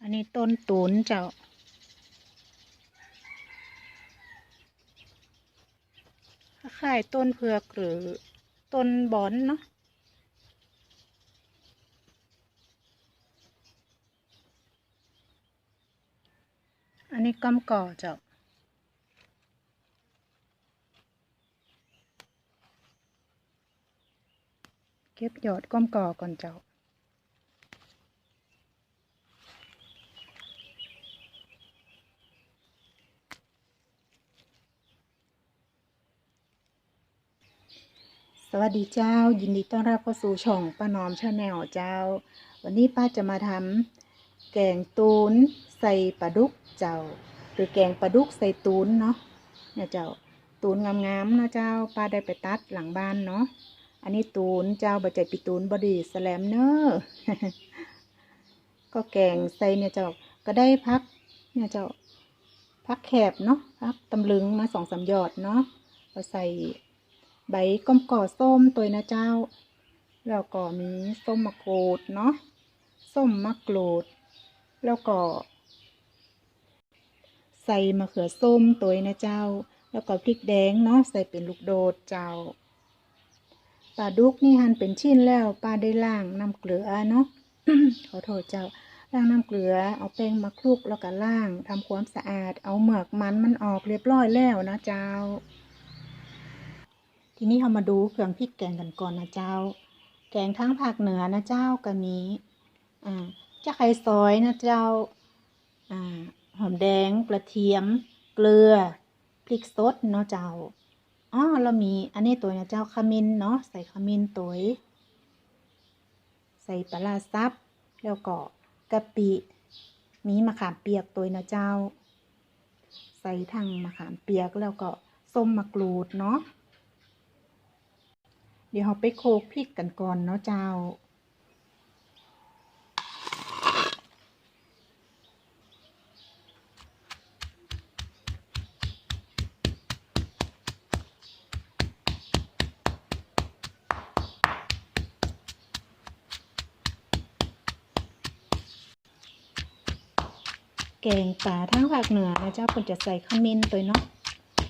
อันนี้ต้นตูนเจ้าคล้ายต้นเผือกหรือต้นบอนเนาะอันนี้ก้อมก่อเจ้าเก็บยอดก้อมก่อก่อนเจ้า วัสดีเจ้า ยินดีต้อนรับเข้าสู่ช่องป้านอมชาแนลเจ้า วันนี้ป้าจะมาทำแกงตูนใส่ปลาดุกเจ้า หรือแกงปลาดุกใส่ตูนเนาะเนี่ยเจ้าตูนงามๆนะเจ้าป้าได้ไปตัดหลังบ้านเนาะอันนี้ตูนเจ้าบะใจปิตูนบอดีสแลมเนอร์ก็แกงใส่เนี่ยเจ้าก็ได้พัก เนี่ยเจ้าพักแคบเนาะพักตำลึงมาสองสามหยอดเนาะก็ใส่ ใบก้มก่อส้มตัวนะเจ้า แล้วก็มีส้มมะกรูดเนาะ ส้มมะกรูด แล้วก็ ใส่มะเขือส้มตัวนะเจ้า แล้วก็พริกแดงเนาะใส่เป็นลูกโดดเจ้าปลาดุกนี่หั่นเป็นชิ้นแล้วป้าได้ล้างน้ำเกลือเนาะ ขอโทษเจ้าล้างน้ำเกลือ เอาแป้งมาคลุกแล้วก็ล้างทำความสะอาด เอาเหมือกมันมันออกเรียบร้อยแล้วนะเจ้า ทีนี้เรามาดูเครื่องพริกแกงกันก่อนนะเจ้า แกงทั้งภาคเหนือนะเจ้าก็มีอ่าจะไข่ซอยนะเจ้าอ่าหอมแดงกระเทียม เกลือพริกสดเนาะเจ้าอ๋อเรามีอันนี้ตัวนะเจ้าขมิ้นเนาะใส่ขมิ้นตัวใส่ปลาซับแล้วก็กะปิ มีมะขามเปียกตัวนะเจ้า ใส่ทั้งมะขามเปียกแล้วก็ส้มมะกรูดเนาะ ดี๋ยวเราไปโคกพริกกันก่อนเนาะเจ้า แกงป่าทั้งภาคเหนือนะเจ้าเพิ่นจะใส่ขมิ้นตัวเนาะ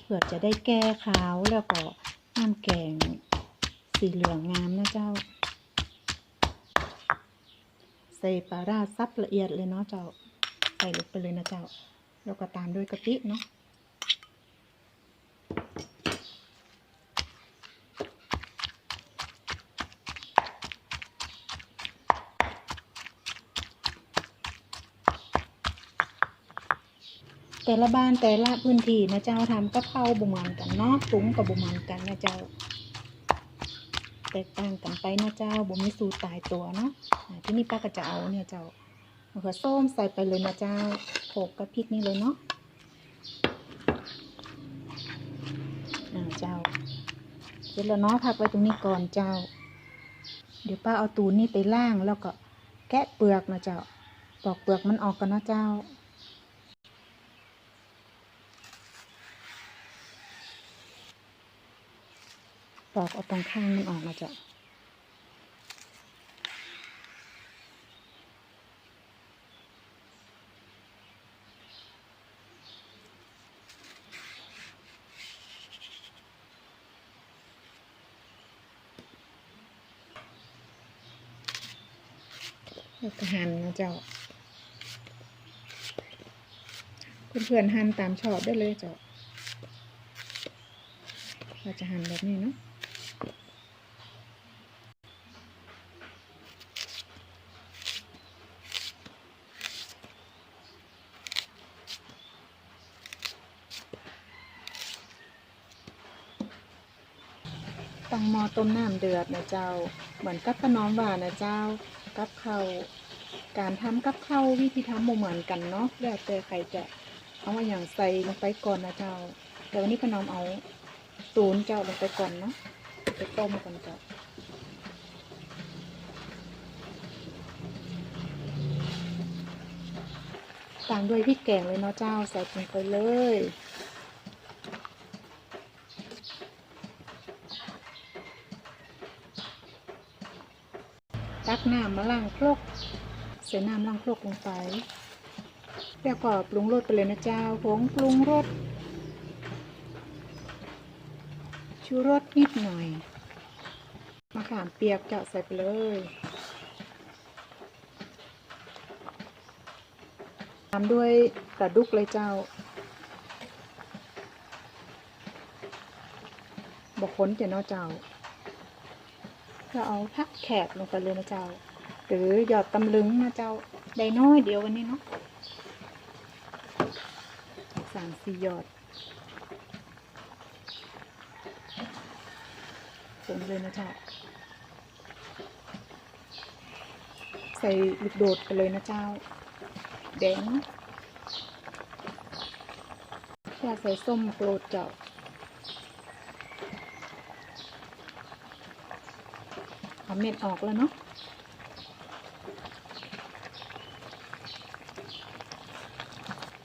เพื่อจะได้แก้ขาวแล้วก็น้ำแกง สีเหลืองงามนะเจ้า ใส่ปลาราซับละเอียดเลยเนาะเจ้า ใส่ลงไปเลยนะเจ้า แล้วก็ตามด้วยกะปิเนาะแต่ละบ้านแต่ละพื้นที่นะเจ้าทำกับข้าบุเหมือนกันเนาะปรุงกับบุเหมือนกันนะเจ้า ตกต่างกันไปนะเจ้าบ่มีสูตรตายตัวเนาะที่นี่ป้าก็จะเอาเนี่ยเจ้ามะเขือส้มใส่ไปเลยนะเจ้าโขกกับพริกนี่เลยเนาะเจ้าเสร็จแล้วเนาะพักไว้ตรงนี้ก่อนเจ้า เดี๋ยวป้าเอาตูนนี่ไปล่างแล้วก็แกะเปลือกนะเจ้าปอกเปลือกมันออกกันนะเจ้า ปอกเอาตรงข้างมันออกมาจะแล้วก็หั่นนะเจ้า เพื่อนๆหั่นตามชอบได้เลยเจ้า เราจะหั่นแบบนี้เนาะ ตั้งหม้อต้มน้ำเดือดนะเจ้า เหมือนกับขนมหวานนะเจ้า กับข้าวการทำกับข้าววิธีทำบ่เหมือนกันเนาะแล้วแต่ใครจะเอามาอย่างใส่ลงไปก่อนนะเจ้าเดี๋ยววันนี้ขนมเอาตูนเจ้าลงไปก่อนเนาะไปต้มก่อนเจ้าตามด้วยพริกแกงเลยเนาะเจ้าใส่ลงไปเลย น้ำมาล้างครกใส่น้ำล้างครกลงไป แล้วก็ปรุงรสไปเลยนะเจ้าผงปรุงรสชูรสนิดหน่อยมะขามเปียกเจาะใส่ไปเลยตามด้วยกระดุกเลยเจ้าบอกค้นเจ้าเนาะเจ้า เราเอาผักแขกลงไปเลยนะเจ้า หรือหยอดตำลึงนะเจ้า ได้น้อยเดียววันนี้เนาะสามสี่หยอดผงเลยนะเจ้า ใส่ลูกโดดไปเลยนะเจ้า แดงแค่ใส่ส้มโกรดเจ้า เอาเม็ดออกแล้วเนาะ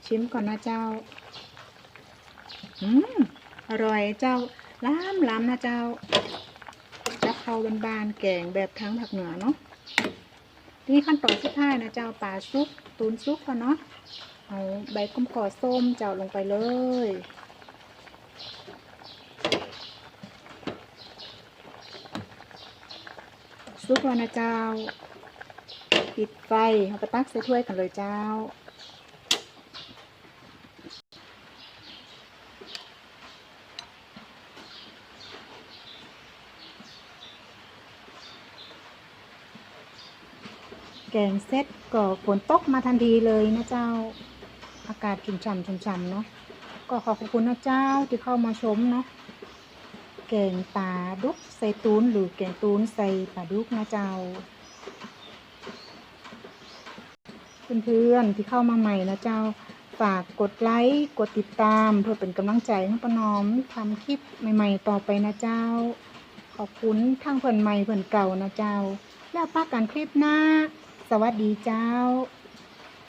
ชิมก่อนนะเจ้า อืม อร่อยเจ้า ล้ำล้ำนะเจ้าจะเข้าบานๆแกงแบบทั้งผักเหนือเนาะ นี่ขั้นตอนสุดท้ายนะเจ้าปลาซุปตูนซุปก่อนเนาะ เอาใบก้มขอส้มเจ้าลงไปเลย ซุปแล้วนะเจ้า ปิดไฟเอาไปตักใส่ถ้วยกันเลยเจ้า แกงเซ็ตก็ฝนตกมาทันทีเลยนะเจ้า อากาศชุ่มฉ่ำชุ่มฉ่ำเนาะก็ขอขอบคุณนะเจ้าที่เข้ามาชมเนาะ แกงปลาดุกใส่ตูนหรือแกงตูนใส่ปลาดุกนะเจ้า เพื่อนๆที่เข้ามาใหม่นะเจ้า ฝากกดไลค์กดติดตาม เพื่อเป็นกำลังใจให้ป้าน้อมทำคลิปใหม่ ๆ ต่อไปนะเจ้า ขอบคุณทั้งเพื่อนใหม่เพื่อนเก่านะเจ้า แล้วพบกันคลิปหน้า สวัสดีเจ้า